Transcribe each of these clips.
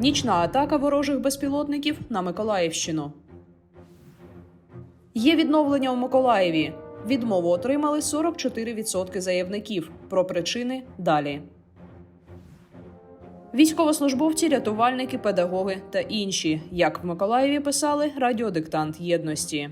Нічна атака ворожих безпілотників на Миколаївщину. Є відновлення у Миколаєві. Відмову отримали 44% заявників. Про причини далі. Військовослужбовці, рятувальники, педагоги та інші, як в Миколаєві писали радіодиктант єдності.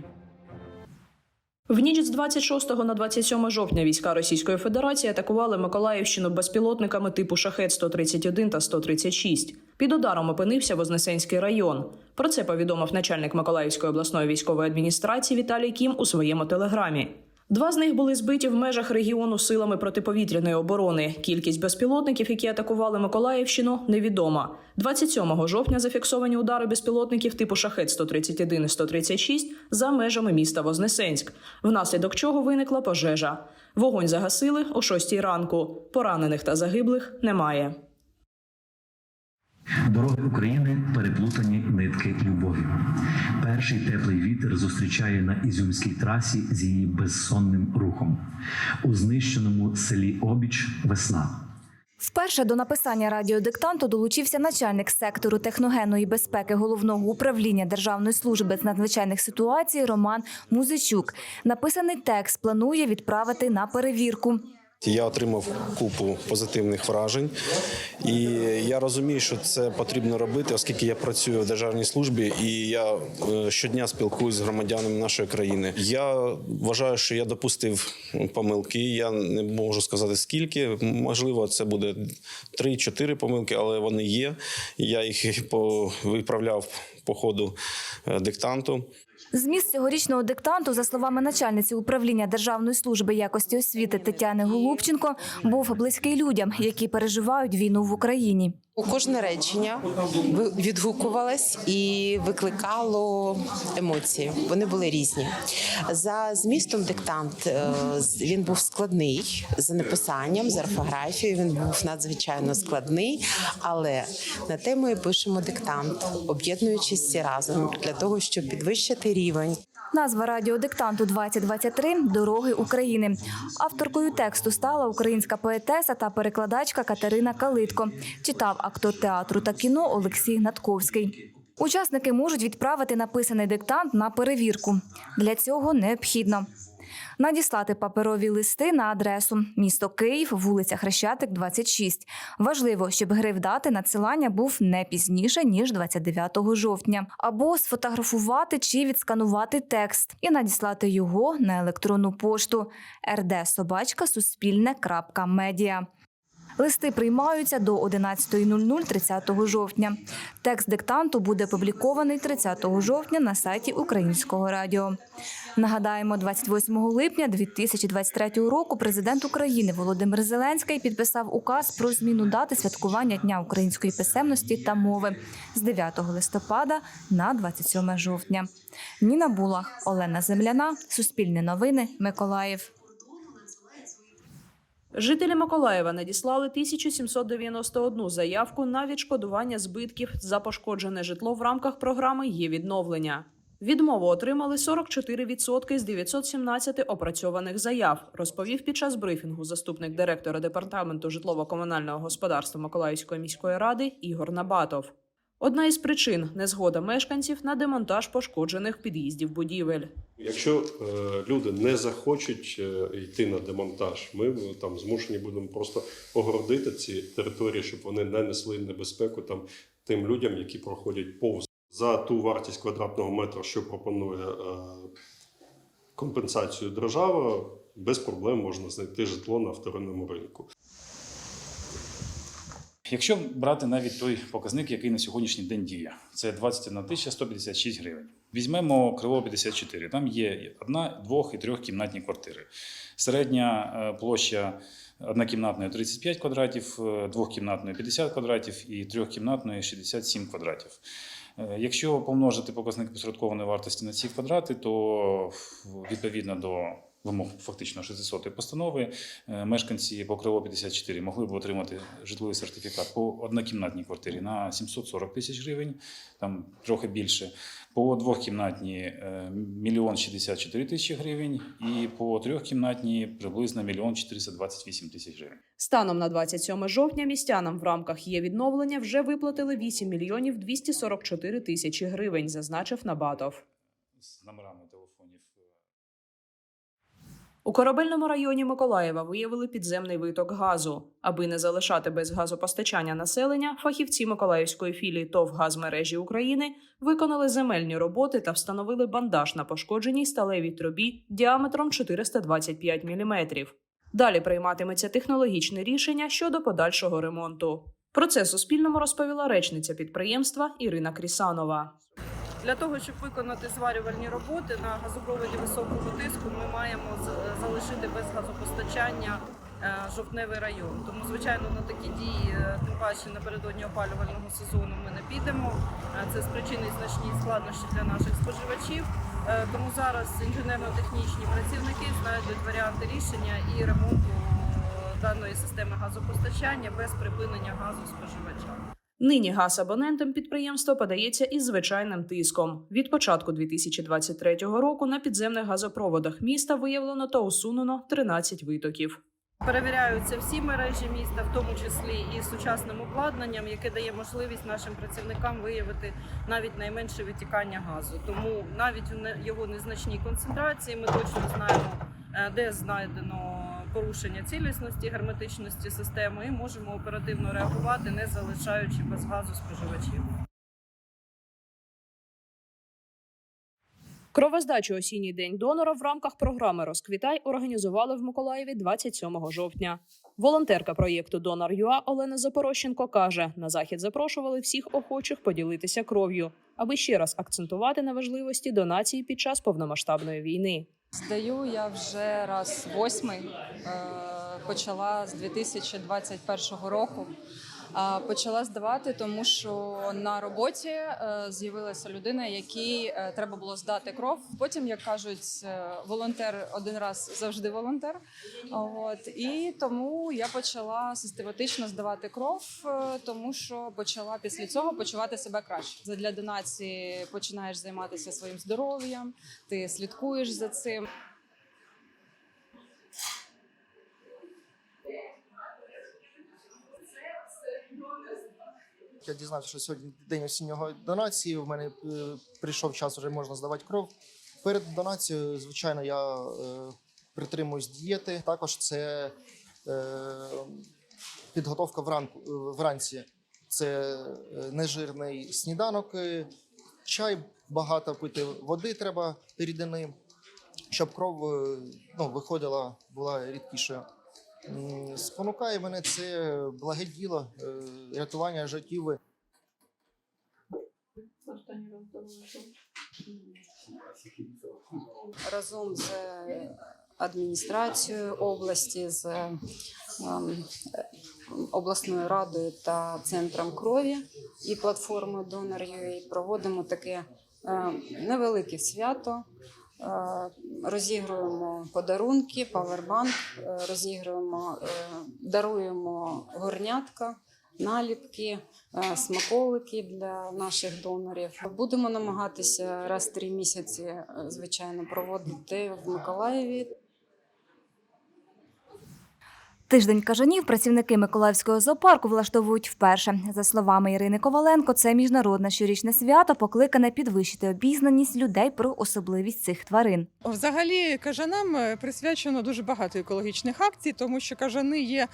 В ніч з 26 на 27 жовтня війська Російської Федерації атакували Миколаївщину безпілотниками типу шахет 131 та 136. Під ударом опинився Вознесенський район. Про це повідомив начальник Миколаївської обласної військової адміністрації Віталій Кім у своєму телеграмі. Два з них були збиті в межах регіону силами протиповітряної оборони. Кількість безпілотників, які атакували Миколаївщину, невідома. 27 жовтня зафіксовані удари безпілотників типу шахет 131 і 136 за межами міста Вознесенськ, внаслідок чого виникла пожежа. Вогонь загасили о 6 ранку. Поранених та загиблих немає. Дороги України переплутані нитки любові. Перший теплий вітер зустрічає на ізюмській трасі з її безсонним рухом. У знищеному селі Обіч весна. Вперше до написання радіодиктанту долучився начальник сектору техногенної безпеки головного управління Державної служби з надзвичайних ситуацій Роман Музичук. Написаний текст планує відправити на перевірку. Я отримав купу позитивних вражень, і я розумію, що це потрібно робити, оскільки я працюю в державній службі і я е, щодня спілкуюся з громадянами нашої країни. Я вважаю, що я допустив помилки. Я не можу сказати скільки. Можливо, це буде 3-4 помилки, але вони є. Я їх виправляв по е, диктанту. Зміст цьогорічного диктанту, за словами начальниці управління Державної служби якості освіти Тетяни Голубченко, був близький людям, які переживають війну в Україні. У кожне речення відгукувалось і викликало емоції. Вони були різні. За змістом диктант е, він був складний за написанням, за орфографією. Він був надзвичайно складний, але на те ми пишемо диктант, об'єднуючись всі разом для того, щоб підвищити рівень Назва радіодиктанту 2023 Дороги України. Авторкою тексту стала українська поетеса та перекладачка Катерина Калитко. Читав актор театру та кіно Олексій Натковський. Учасники можуть відправити написаний диктант на перевірку. Для цього необхідно надіслати паперові листи на адресу місто Київ, вулиця Хрещатик, 26. Важливо, щоб грив дати надсилання був не пізніше ніж 29 жовтня, або сфотографувати чи відсканувати текст і надіслати його на електронну пошту rdsobachka.suspilne.media. Листи приймаються до 11.00 30 жовтня. Текст диктанту буде опублікований 30 жовтня на сайті Українського радіо. Нагадаємо, 28 липня 2023 року президент України Володимир Зеленський підписав указ про зміну дати святкування Дня української писемності та мови з 9 листопада на 27 жовтня. Ніна Булах, Олена Земляна, Суспільне новини, Миколаїв. Жителі Миколаєва надіслали 1791 заявку на відшкодування збитків за пошкоджене житло в рамках програми є відновлення. Відмову отримали 44% з 917 опрацьованих заяв, розповів під час брифінгу заступник директора департаменту житлово-комунального господарства Миколаївської міської ради Ігор Набатов. Одна із причин незгода мешканців на демонтаж пошкоджених під'їздів будівель. Якщо е, люди не захочуть е, йти на демонтаж, ми е, там змушені будемо просто огородити ці території, щоб вони не несли небезпеку там тим людям, які проходять повз за ту вартість квадратного метра, що пропонує е, компенсацію держава, без проблем можна знайти житло на вторинному ринку. Якщо брати навіть той показник, який на сьогоднішній день діє, це 21 тисяча 156 гривень. Візьмемо Криво 54. Там є одна, двох і трьохкімнатні квартири. Середня е, площа однокімнатної 35 квадратів, е, двохкімнатної 50 квадратів і трьохкімнатної 67 квадратів. Е, Якщо помножити показник посередкованої вартості на ці квадрати, то відповідно до вимог фактично 600 постанови, е, мешканці по Криво 54 могли б отримати житловий сертифікат по однокімнатній квартирі на 740 тисяч гривень, там трохи більше. По двохкімнатній е, мільйон 64 тисячі гривень, і по трьохкімнатній приблизно мільйон 428 тисяч гривень. Станом на 27 жовтня містянам в рамках є відновлення вже виплатили 8 мільйонів 244 тисячі гривень, зазначив Набатов. З номерами телефонів. У корабельному районі Миколаєва виявили підземний виток газу. Аби не залишати без газопостачання населення, фахівці Миколаївської філії ТОВ «Газмережі України виконали земельні роботи та встановили бандаж на пошкодженій сталевій трубі діаметром 425 мм. Далі прийматиметься технологічне рішення щодо подальшого ремонту. Про це Суспільному розповіла речниця підприємства Ірина Крісанова. Для того, щоб виконати зварювальні роботи на газопроводі високого тиску, ми маємо залишити без газопостачання е, жовтневий район. Тому, звичайно, на такі дії, е, тим паче напередодні опалювального сезону, ми не підемо. Е, Це спричинить значні складнощі для наших споживачів. Тому зараз інженерно-технічні працівники знайдуть варіанти рішення і ремонту даної системи газопостачання без припинення газу споживачам. Нині газ абонентам підприємства подається із звичайним тиском. Від початку 2023 року на підземних газопроводах міста виявлено та усунено 13 витоків. Перевіряються всі мережі міста, в тому числі і сучасним обладнанням, яке дає можливість нашим працівникам виявити навіть найменше витікання газу. Тому навіть у його незначній концентрації ми точно знаємо, е, де знайдено порушення цілісності, герметичності системи, і можемо оперативно реагувати, не залишаючи без газу споживачів. Кровоздачу осінній день донора в рамках програми Розквітай організували в Миколаєві 27 жовтня. Волонтерка проєкту Донор ЮА Олена Запорощенко каже: на захід запрошували всіх охочих поділитися кров'ю, аби ще раз акцентувати на важливості донації під час повномасштабної війни. Здаю я вже раз восьмий. Е, Почала з 2021 року. Почала здавати, тому що на роботі е, з'явилася людина, якій е, треба було здати кров. Потім, як кажуть, е, волонтер один раз завжди волонтер. От і тому я почала систематично здавати кров, тому що почала після цього почувати себе краще. Задля донації починаєш займатися своїм здоров'ям, ти слідкуєш за цим. Я дізнався, що сьогодні день осіннього донації. У мене е, прийшов час, вже можна здавати кров. Перед донацією, звичайно, я е, притримуюсь дієти. Також це е, підготовка вранку, вранці. Це нежирний сніданок, чай, багато пити води треба рідини, щоб кров ну, виходила, була рідкішою. Спонукає мене це благе діло, е, рятування життів. разом з адміністрацією області, з ем, е, обласною радою та центром крові і платформою Donor.ua проводимо таке е, невелике свято. Е, Розігруємо подарунки, павербанк, е, розігруємо, е, даруємо горнятка, наліпки, смаколики для наших донорів. Будемо намагатися раз в три місяці, звичайно, проводити в Миколаєві. Тиждень кажанів працівники Миколаївського зоопарку влаштовують вперше. За словами Ірини Коваленко, це міжнародне щорічне свято покликане підвищити обізнаність людей про особливість цих тварин. Взагалі кажанам е, присвячено дуже багато екологічних акцій, тому що кажани є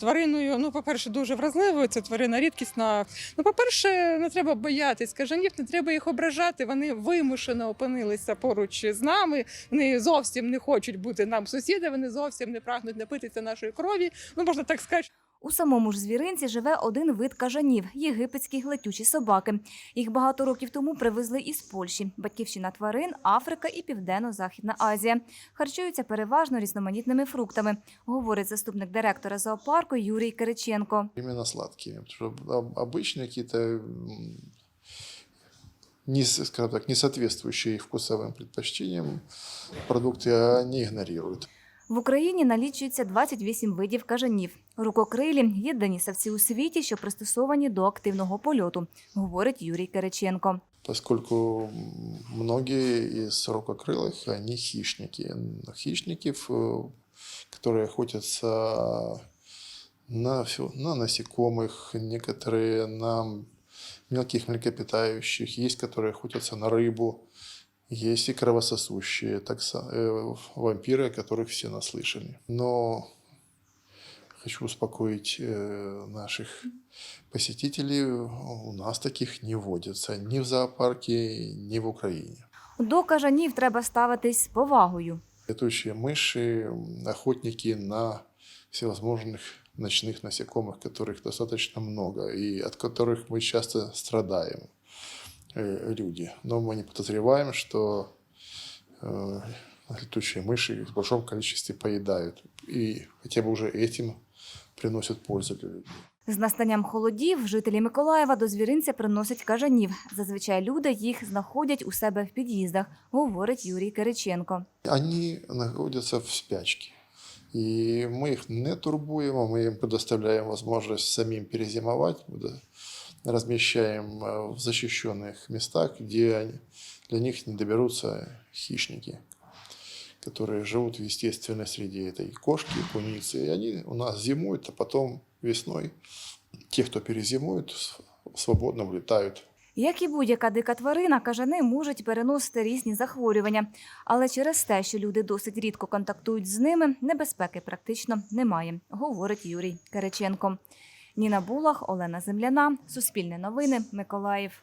твариною. Ну, по-перше, дуже вразливою. Це тварина рідкісна. Ну, по-перше, не треба боятись кажанів, не треба їх ображати. Вони вимушено опинилися поруч з нами. Вони зовсім не хочуть бути нам сусідами, вони зовсім не прагнуть напитися нашої крові Ну, можна так сказати. У самому ж звіринці живе один вид кажанів єгипетські летючі собаки. Їх багато років тому привезли із Польщі. Батьківщина тварин, Африка і Південно-Західна Азія. Харчуються переважно різноманітними фруктами, говорить заступник директора зоопарку Юрій Кириченко. Именно сладкими. Потому что об- обычные какие-то м, не, скажем так, не соответствующие их вкусовым предпочтениям продукты они игнорируют. В Україні налічується 28 видів кажанів. Рукокрилі – єдині савці у світі, що пристосовані до активного польоту, говорить Юрій Кириченко. Поскольку многие из рукокрылых, они хищники. Хищники, в- которые охотятся на, всё- на насекомых, некоторые на мелких млекопитающих, есть, которые охотятся на рыбу, есть и кровососущие, так, са- э, вампиры, о которых все наслышали. Но хочу успокоить э, наших посетителей, у нас таких не водится ни в зоопарке, ни в Украине. До кажанів треба ставитись з повагою. Летучие мыши, м, охотники на всевозможных ночных насекомых, которых достаточно много, и от которых мы часто страдаем, э, люди. Но мы не подозреваем, что э, летучие мыши в большом количестве поедают. И хотя бы уже этим приносят пользу для людей. З настанням холодів жителі Миколаєва до звіринця приносять кажанів. Зазвичай люди їх знаходять у себе в під'їздах, говорить Юрій Кириченко. Они находятся в спячке. И мы их не турбуем, а мы им предоставляем возможность самим перезимовать. Мы да- размещаем э, в защищенных местах, где они, для них не доберутся хищники, которые живут в естественной среде. Это и кошки, и куницы. И они у нас зимуют, а потом весной те, кто перезимуют, с- свободно влетают Як і будь-яка дика тварина, кажани можуть переносити різні захворювання, але через те, що люди досить рідко контактують з ними, небезпеки практично немає, говорить Юрій Кириченко. Ніна Булах, Олена Земляна, Суспільне новини, Миколаїв.